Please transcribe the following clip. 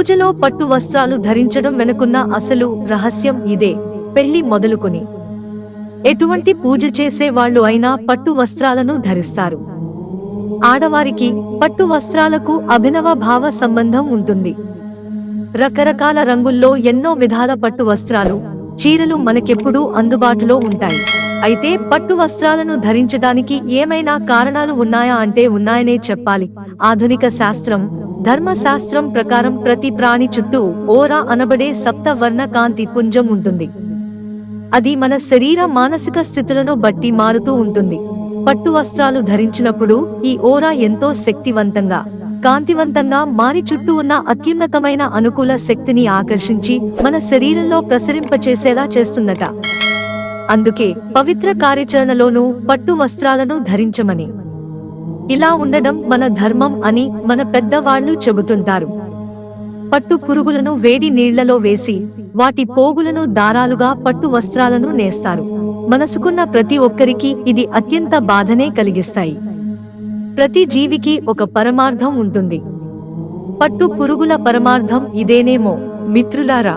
పూజలో పట్టు వస్త్రాలు ధరించడం వెనుకున్న అసలు రహస్యం ఇదే. పెళ్ళి మొదలుకొని ఎటువంటి పూజ చేసే వాళ్ళు అయినా పట్టు వస్త్రాలను ధరిస్తారు. ఆడవారికి పట్టు వస్త్రాలకు అభినవ భావ సంబంధం ఉంటుంది. రకరకాల రంగుల్లో ఎన్నో విధాల పట్టు వస్త్రాలు చీరలు మనకెప్పుడూ అందుబాటులో ఉంటాయి. అయితే పట్టు వస్త్రాలను ధరించడానికి ఏమైనా కారణాలు ఉన్నాయా అంటే ఉన్నాయనే చెప్పాలి. ఆధునిక శాస్త్రం ధర్మశాస్త్రం ప్రకారం ప్రతి ప్రాణి చుట్టూ ఓరా అనబడే సప్తవర్ణ కాంతి పుంజం ఉంటుంది. అది మన శరీర మానసిక స్థితులను బట్టి మారుతూ ఉంటుంది. పట్టు వస్త్రాలు ధరించినప్పుడు ఈ ఓరా ఎంతో శక్తివంతంగా కాంతివంతంగా మారి చుట్టూ ఉన్న అత్యున్నతమైన అనుకూల శక్తిని ఆకర్షించి మన శరీరంలో ప్రసరింపచేసేలా చేస్తుందట. అందుకే పవిత్ర కార్యాచరణలోనూ పట్టు వస్త్రాలను ధరించమని. ఇలా ఉండడం మన ధర్మం అని మన పెద్దవాళ్ళు చెబుతుంటారు. పట్టు పురుగులను వేడి నీళ్ళలో వేసి వాటి పోగులను దారాలుగా పట్టు వస్త్రాలను నేస్తారు. మనసుకున్న ప్రతి ఒక్కరికి ఇది అత్యంత బాధనే కలిగిస్తాయి. ప్రతి జీవికి ఒక పరమార్థం ఉంటుంది. పట్టు పురుగుల పరమార్థం ఇదేనేమో మిత్రులారా!